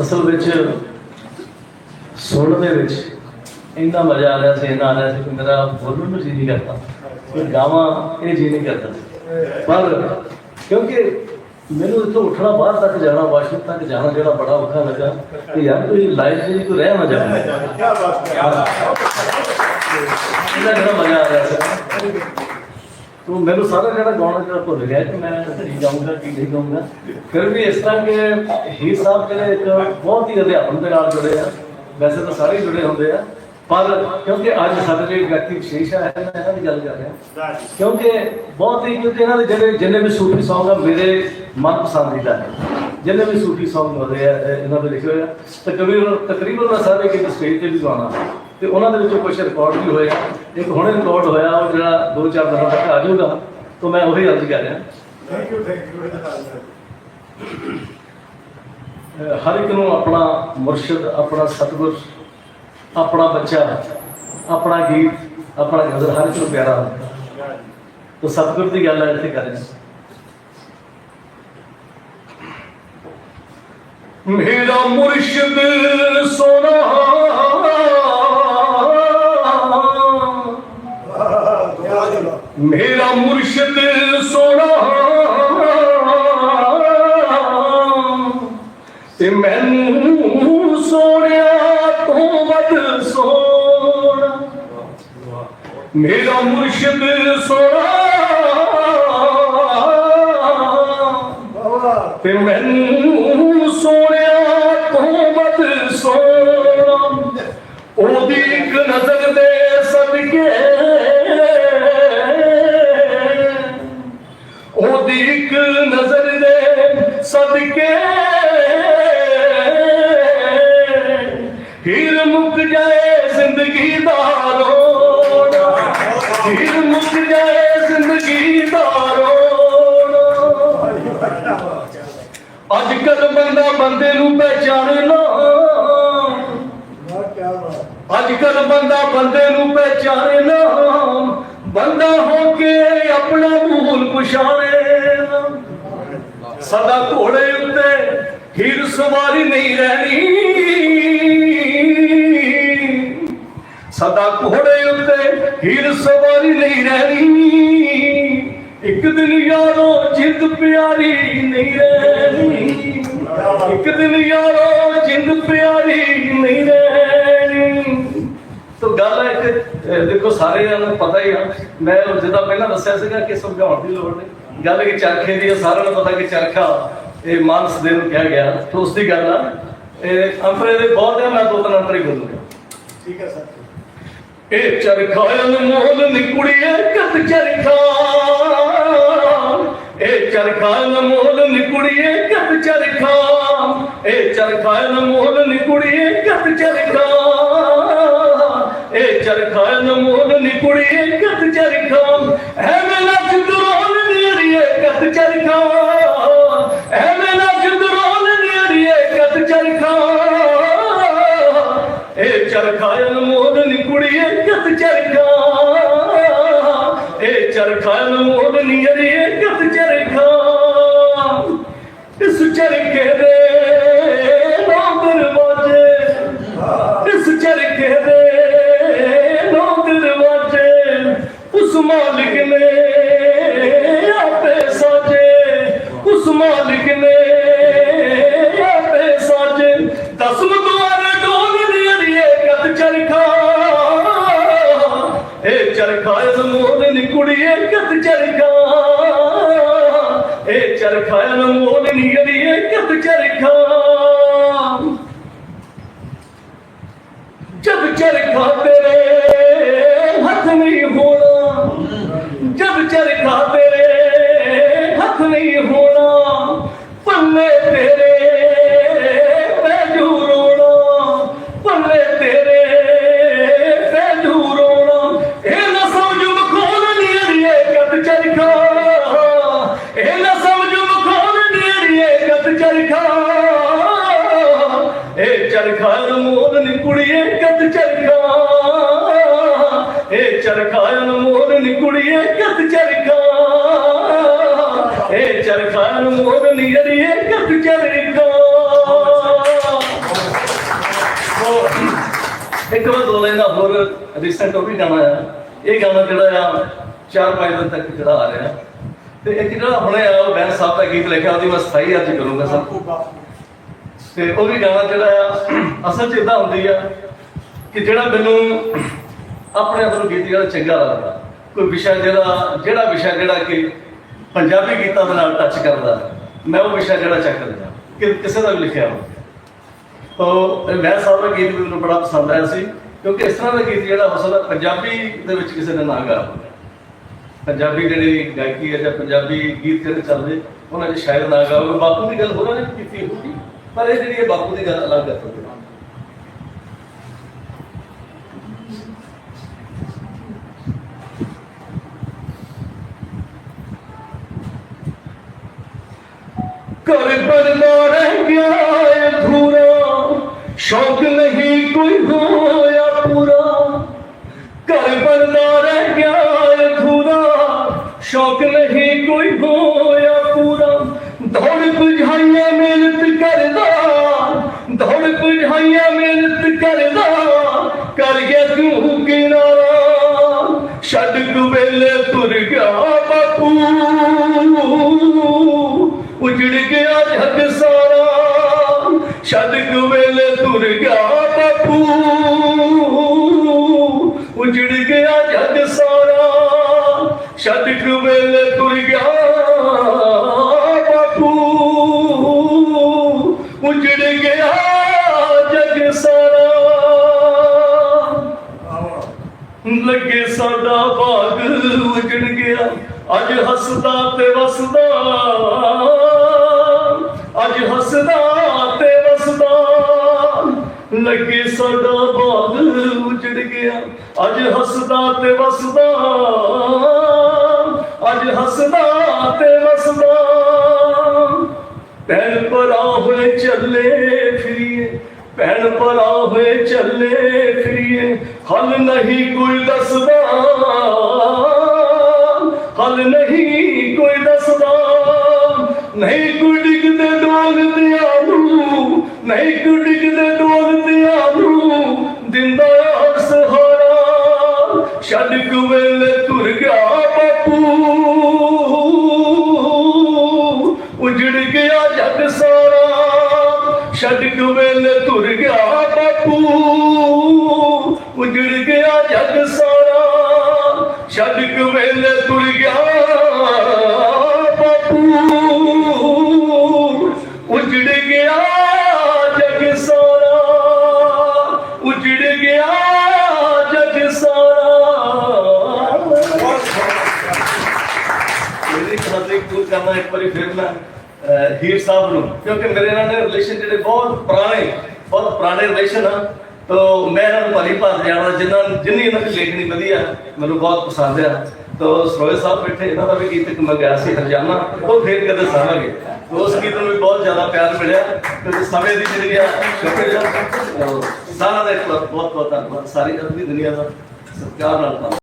ਅਸਲ ਵਿੱਚ ਸੁਣਨ ਦੇ ਵਿੱਚ ਇੰਨਾ ਮਜ਼ਾ ਆ ਰਿਹਾ ਸੀ ਇੰਨਾ ਆ ਰਿਹਾ ਸੀ ਕਿ ਮੇਰਾ ਬੋਲਣ ਨੂੰ ਜੀ ਨਹੀਂ ਕਰਦਾ। ਕੋਈ ਗਾਵਾਂ ਇਹ ਜੀ ਨਹੀਂ ਕਰਦਾ। ਪਰ ਕਿਉਂਕਿ ਮੈਨੂੰ ਇੱਥੋਂ ਉੱਠਣਾ ਬਾਹਰ ਤੱਕ ਜਾਣਾ ਵਾਸ਼ਰੂਮ ਤੱਕ ਜਾਣਾ ਜਿਹੜਾ ਬੜਾ ਔਖਾ ਲੱਗਾ ਕਿ ਯਾਰ ਕੋਈ ਲਾਈਫ ਜਿਹੜੀ ਕੋਈ ਰਹਿ ਨਾ ਜਾਵੇ ਇਹਦਾ ਜਿਹੜਾ ਮਜ਼ਾ ਆ ਰਿਹਾ ਸੀ। ਤੋ ਮੈਨੂੰ ਸਾਰਾ ਜਿਹੜਾ ਗਾਉਣਾ ਜਿਹੜਾ ਭੁੱਲ ਗਿਆ ਕਿ ਮੈਂ ਕੀ ਗਾਉਂਗਾ ਕੀ ਨਹੀਂ ਗਾਉਂਗਾ ਫਿਰ ਵੀ ਇਸ ਤਰ੍ਹਾਂ ਕਿ ਹੀ ਸਾਹਿਬ ਜਿਹੜੇ ਇੱਕ ਬਹੁਤ ਹੀ ਅਧਿਆਪਨ ਦੇ ਨਾਲ ਜੁੜੇ ਆ। ਵੈਸੇ ਤਾਂ ਸਾਰੇ ਜੁੜੇ ਹੁੰਦੇ ਆ। ਪਰ ਕਿਉਂਕਿ ਅੱਜ ਸਾਡੇ ਲਈ ਵਿਅਕਤੀ ਵਿਸ਼ੇਸ਼ ਹੈ ਮੈਂ ਇਹਨਾਂ ਦੀ ਗੱਲ ਕਰ ਰਿਹਾ। ਕਿਉਂਕਿ ਬਹੁਤ ਹੀ ਕਿਉਂਕਿ ਇਹਨਾਂ ਦੇ ਜਿਹੜੇ ਜਿੰਨੇ ਵੀ ਸੂਫੀ ਸੌਂਗ ਆ, ਮੇਰੇ ਮਨ ਪਸੰਦੀਦਾ ਹੈ ਜਿੰਨੇ ਵੀ ਸੂਫੀ ਸੌਂਗ ਹੋਏ ਆ ਇਹਨਾਂ ਦੇ ਲਿਖੇ ਹੋਏ ਆ। ਤਕਰੀਬਨ ਤਕਰੀਬਨ ਮੈਂ ਸਾਰੇ ਕਿ ਸਟੇਜ ਤੇ ਵੀ ਗਾਉਣਾ। ਤੇ ਉਹਨਾਂ ਦੇ ਵਿੱਚੋਂ ਕੁਝ ਰਿਕਾਰਡ ਵੀ ਹੋਏ ਇੱਕ ਹੁਣੇ ਰਿਕਾਰਡ ਹੋਇਆ ਉਹ ਜਿਹੜਾ 2-4 ਦਿਨਾਂ ਤੱਕ ਆ ਜਾਊਗਾ ਤਾਂ ਮੈਂ ਉਹੀ ਅਰਜ਼ ਕਰ ਰਿਹਾ। ਥੈਂਕ ਯੂ ਥੈਂਕ ਯੂ ਹਰ ਇੱਕ ਨੂੰ ਆਪਣਾ ਮੁਰਸ਼ਿਦ ਆਪਣਾ ਸਤਿਗੁਰ ਆਪਣਾ ਬੱਚਾ ਆਪਣਾ ਗੀਤ ਆਪਣਾ ਗਜ਼ਲ ਹਰ ਇੱਕ ਨੂੰ ਪਿਆਰਾ ਹੁੰਦਾ। ਤਾਂ ਸਤਿਗੁਰ ਦੀ ਗੱਲ ਹੈ ਇੱਥੇ ਕਰ ਰਹੇ। ਮੇਰਾ ਮੁਰਸ਼ਿਦ ਸੋਨਾ ਮੇਰਾ ਮੁਰਸ਼ਿਦ ਸੋਨਾ ਤੇ ਮੈਨੂੰ ਸੋਹਣਿਆ ਤੋਂ ਵੱਧ ਸੋਹਣਾ ਮੇਰਾ ਮੁਰਸ਼ਿਦ ਸੋਹਣਾ ਤੇ ਮੈਨੂੰ ਅੱਜ ਕੱਲ ਬੰਦਾ ਬੰਦੇ ਨੂੰ ਪਹਿਚਾਣੇ ਨਾ। ਅੱਜ ਕੱਲ ਬੰਦਾ ਬੰਦੇ ਨੂੰ ਪਹਿਚਾਣੇ ਨਾ। ਬੰਦਾ ਹੋ ਕੇ ਆਪਣਾ ਭੂਲ ਪਛਾਣੇ ਸਦਾ ਘੋੜੇ ਉੱਤੇ ਹੀਰ ਸਵਾਰੀ ਨਹੀਂ ਰਹਿਣੀ। ਸਦਾ ਘੋੜੇ ਉੱਤੇ ਹੀਰ ਸਵਾਰੀ ਨਹੀਂ ਰਹਿਣੀ। ਇੱਕ ਦਿਨ ਯਾਰੋ ਜਿੰਦ ਪਿਆਰੀ ਨਹੀਂ ਰਹਿਣੀ ਇੱਕ ਦਿਨ ਯਾਰੋ ਜਿੰਦ ਪਿਆਰੀ ਨਹੀਂ ਰਹਿਣੀ ਤੋ ਗੱਲ ਹੈ ਕਿ ਦੇਖੋ ਸਾਰੇ ਨੂੰ ਪਤਾ ਹੀ ਆ ਮੈਂ ਜਿੱਦਾਂ ਪਹਿਲਾਂ ਦੱਸਿਆ ਸੀਗਾ ਕਿ ਸਮਝਾਉਣ ਦੀ ਲੋੜ ਨਹੀਂ। ਗੱਲ ਕਿ ਚਰਖੇ ਦੀ ਆ, ਸਾਰਿਆਂ ਨੂੰ ਪਤਾ ਕਿ ਚਰਖਾ ਇਹ ਮਾਨਸ ਦੇ ਨੂੰ ਕਿਹਾ ਗਿਆ। ਤੇ ਉਸ ਦੀ ਗੱਲ ਆ ਇਹ ਅੰਤਰੇ ਦੇ ਬਹੁਤ ਆ ਮੈਂ ਦੋ ਤਿੰਨ ਅੰਤਰੇ ਬੋਲੂਗਾ। ਠੀਕ ਹੈ ਸਰ। ਇਹ ਚਰਖਾ ਅਨਮੋਲ ਨਿਕੁੜੀਏ ਕਦ ਚਰਖਾ ਇਹ ਚਰਖਾ ਅਨਮੋਲ ਨਿਕੁੜੀਏ ਕਦ ਚਰਖਾ ਇਹ ਚਰਖਾ ਅਨਮੋਲ ਨਿਕੁੜੀਏ ਕਦ ਚਰਖਾ ਇਹ ਚਰਖਾ ਅਨਮੋਲ ਨਿਕੁੜੀਏ ਕਦ ਚਰਖਾ ਐਵੇਂ ਲੱਜ ਦਰੋਲ ਚਰਖਾ ਨੂੰ ਨੀ ਅੜੀਏ ਕਦ ਚਰਖਾ ਇਸ ਚਰਖੇ ਦੇ ਇਹ ਚਰਖਾ ਅਨਮੋਲ ਨੀ ਅੜੀਏ ਕਦ ਚਰਖਾ చరఖా మోదని గుడియే కత్ చరఖా ఏ చరఖా మోదని అడియే కత్ చరఖా ਇੱਕ ਵਾਰ ਦੋ ਲੈਣਾ ਹੋਰ ਰੀਸੈਂਟ ਉਹ ਵੀ ਗਾਣਾ ਆ। ਇਹ ਗਾਣਾ ਜਿਹੜਾ ਆ 4-5 ਦਿਨ ਤੱਕ ਜਿਹੜਾ ਆ ਰਿਹਾ। ਤੇ ਇੱਕ ਜਿਹੜਾ ਹੁਣੇ ਆ ਬੈਨ ਸਾਹਿਬ ਦਾ ਗੀਤ ਲਿਖਿਆ, ਉਹਦੀ ਮੈਂ ਸਥਾਈ ਅੱਜ ਕਰੂੰਗਾ ਸਭ ਤੇ ਉਹ ਵੀ ਗਾਣਾ ਜਿਹੜਾ ਆ, ਅਸਲ ਚ ਇਦਾਂ ਹੁੰਦੀ ਆ ਕਿ ਜਿਹੜਾ ਮੈਨੂੰ ਆਪਣੇ ਆਪ ਨੂੰ ਗੀਤ ਜਿਹੜਾ ਚੰਗਾ ਲੱਗਦਾ। ਕੋਈ ਵਿਸ਼ਾ ਜਿਹੜਾ ਜਿਹੜਾ ਵਿਸ਼ਾ ਜਿਹੜਾ ਕਿ ਪੰਜਾਬੀ ਗੀਤਾਂ ਦੇ ਨਾਲ ਟੱਚ ਕਰਦਾ, ਮੈਂ ਉਹ ਵਿਸ਼ਾ ਜਿਹੜਾ ਚੱਕ ਲੈਂਦਾ। ਕਿ ਕਿਸੇ ਦਾ ਵੀ ਲਿਖਿਆ ਹੋ ਤੋ ਮੈਂ ਸਾਹਿਬ ਦਾ ਗੀਤ ਮੈਨੂੰ ਬੜਾ ਪਸੰਦ ਆਇਆ ਸੀ, ਕਿਉਂਕਿ ਇਸ ਤਰ੍ਹਾਂ ਦਾ ਗੀਤ ਜਿਹੜਾ ਹੋ ਸਕਦਾ ਪੰਜਾਬੀ ਦੇ ਵਿੱਚ ਕਿਸੇ ਨੇ ਨਾ ਗਾਇਆ ਹੋਵੇ। ਪੰਜਾਬੀ ਜਿਹੜੀ ਗਾਇਕੀ ਹੈ ਜਾਂ ਪੰਜਾਬੀ ਗੀਤ ਜਿਹੜੇ ਚੱਲਦੇ, ਉਹਨਾਂ 'ਚ ਸ਼ਾਇਦ ਨਾ ਗਾ ਹੋਵੇ। ਬਾਪੂ ਦੀ ਗੱਲ ਹੋਰਾਂ ਨੇ ਵੀ ਕੀਤੀ ਹੋਊਗੀ, ਪਰ ਇਹ ਜਿਹੜੀ ਹੈ ਬਾਪੂ ਦੀ ਗੱਲ ਅਲੱਗ ਹੈ ਥੋੜ੍ਹੀ। ਘਰ ਪਰਦਾ ਰਹਿ ਗਿਆ ਏ ਅਧੂਰਾ ਸ਼ੌਕ ਨਹੀਂ ਕੋਈ ਹੋਇਆ ਪੂਰਾ ਘਰ ਪਰਦਾ ਰਹਿ ਗਿਆ ਏ ਅਧੂਰਾ ਸ਼ੌਕ ਨਹੀਂ ਕੋਈ ਹੋਇਆ ਪੂਰਾ ਦੌੜ ਬੁਝਾਈਆਂ ਮਿਹਨਤ ਕਰਦਾ ਦੌੜ ਬੁਝਾਈਆਂ ਮਿਹਨਤ ਕਰਦਾ ਕਰ ਗਿਆ ਤੂੰ ਕਿਨਾਰਾ ਛੱਡ ਕੁਵੇਲੇ ਤੁਰ ਗਿਆ ਬਾਪੂ ਗਿਆ ਜੱਗ ਸਾਰਾ। ਛੱਡ ਕੁਵੇਲੇ ਤੁਰ ਗਿਆ ਬਾਪੂ। ਉਜੜ ਗਿਆ ਜੱਗ ਸਾਰਾ। ਛੱਡ ਕੁਵੇਲੇ ਤੁਰ ਗਿਆ ਬਾਪੂ। ਉਜੜ ਗਿਆ ਜੱਗ ਸਾਰਾ। ਲੱਗੇ ਸਾਡਾ ਬਾਗ ਉਜੜ ਗਿਆ ਅੱਜ ਹੱਸਦਾ ਤੇ ਵਸਦਾ। ਅੱਜ ਹੱਸਦਾ ਤੇ ਵਸਦਾ। ਲੱਗੇ ਸਾਡਾ ਬਾਗ ਉਜੜ ਗਿਆ। ਅੱਜ ਹੱਸਦਾ ਤੇ ਵਸਦਾ। ਅੱਜ ਹੱਸਦਾ ਤੇ ਵਸਦਾ। ਭੈਣ ਭਰਾ ਹੋਏ ਚੱਲੇ ਫਿਰੀਏ। ਭੈਣ ਭਰਾ ਹੋਏ ਚੱਲੇ ਫਿਰੀਏ। ਹੱਲ ਨਹੀਂ ਕੋਈ ਦੱਸਦਾ। ਹੱਲ ਨਹੀਂ ਕੋਈ ਦੱਸਦਾ। ਨਹੀਂ ਕੋਈ ਡਿੱਗਦੇ ਨਹੀਂ ਕੋਈ ਡਿੱਗਦੇ ਡੋਲ ਨੂੰ। ਦਿੰਦਾ ਸਹਾਰਾ। ਛੱਡ ਕੁਵੇਲੇ ਤੁਰ ਗਿਆ ਬਾਪੂ। ਉਜੜ ਗਿਆ ਜੱਗ ਸਾਰਾ। ਛੱਡ ਕੁਵੇਲੇ ਤੁਰ ਗਿਆ ਬਾਪੂ। ਉਜੜ ਗਿਆ ਜੱਗ ਸਾਰਾ। ਛੱਡ ਕੁਵੇਲੇ ਤੁਰ ਗਿਆ ਹੀਰ ਸਾਹਿਬ ਨੂੰ, ਕਿਉਂਕਿ ਮੇਰੇ ਨਾਲ ਦੇ ਰਿਲੇਸ਼ਨ ਜਿਹੜੇ ਬਹੁਤ ਪੁਰਾਣੇ ਬਹੁਤ ਪੁਰਾਣੇ ਰਿਲੇਸ਼ਨ ਆ। ਤੋ ਮੈਂ ਇਹਨਾਂ ਨੂੰ ਭਲੀ ਭਾਤ ਜਾਣਦਾ ਜਿਨ੍ਹਾਂ ਜਿੰਨੀ ਇਹਨਾਂ ਦੀ ਲੇਖਣੀ ਵਧੀਆ, ਮੈਨੂੰ ਬਹੁਤ ਪਸੰਦ ਆ। ਤੋ ਸਰੋਏ ਸਾਹਿਬ ਬੈਠੇ, ਇਹਨਾਂ ਦਾ ਵੀ ਗੀਤ ਇੱਕ ਮੈਂ ਗਿਆ ਸੀ, ਹਰਜਾਨਾ, ਉਹ ਫਿਰ ਕਦੇ ਸਾਰਾਂਗੇ ਉਸ ਗੀਤ ਨੂੰ ਵੀ ਬਹੁਤ ਜ਼ਿਆਦਾ ਪਿਆਰ ਮਿਲਿਆ ਕਿਉਂਕਿ ਸਮੇਂ ਦੀ ਜਿਹੜੀ ਆ ਸ਼ੁਕਰੀਆ ਸਾਰਾ ਦਾ ਬਹੁਤ ਬਹੁਤ ਧੰਨਵਾਦ, ਸਾਰੀ ਅਦਬੀ ਦੁਨੀਆ ਦਾ ਸਤਿਕਾਰ ਨਾਲ